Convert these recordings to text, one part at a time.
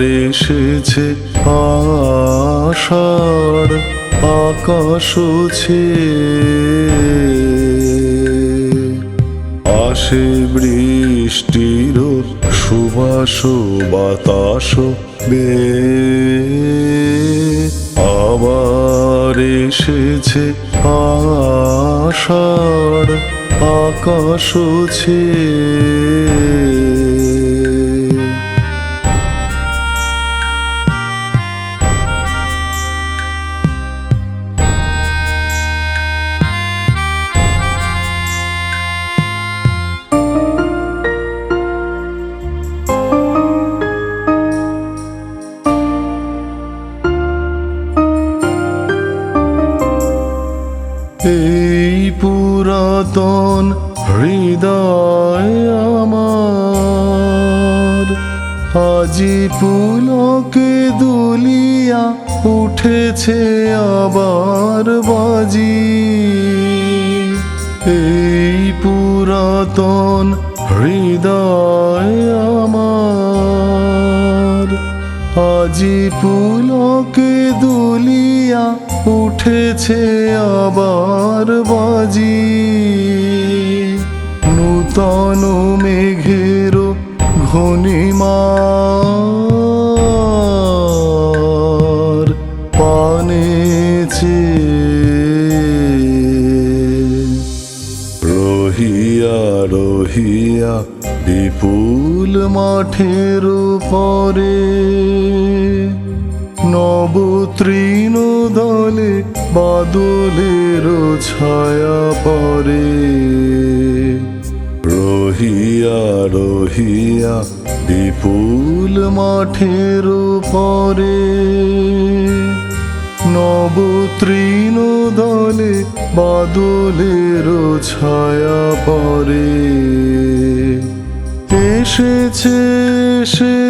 এসেছে আষাঢ় আকাশ আসে বৃষ্টির সুবাস বাতাস বে। আবার এসেছে আষাঢ় আকাশ এই পুরাতন হৃদয় আমার। আজি পুলকে দুলিয়া উঠেছে আবার বাজি। এই পুরাতন হৃদয় আমার। আজি পুলকে দুলিয়া উঠেছে আবার বাজি। নূতন মেঘের ঘনিমার পানেছে রহিয়া রহিয়া বিপুল মাঠের পরে নব তৃণ দলে বাদলের ছায়া পরে। রহিয়া রহিয়া বিপুল মাঠের পরে নব তৃণ দলে বাদলের ছায়া পরে। এসেছে এসেছে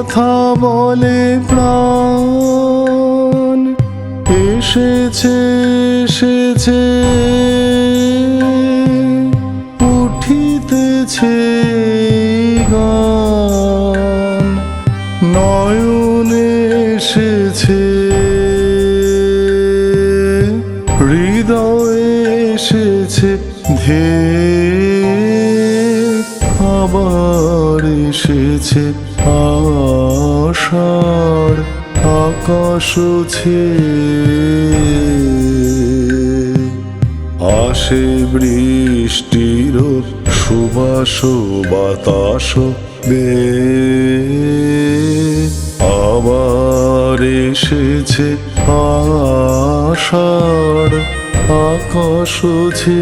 কথা বলে প্রাণ এসেছে এসেছে। উঠিতেছে গান নয়নে এসেছে। হৃদয়ে এসেছে ধে আবার এসেছে। আকাশ আসে বৃষ্টির সুবাস বাতাস বে। আবার এসেছে আষাঢ় আকাশ ছে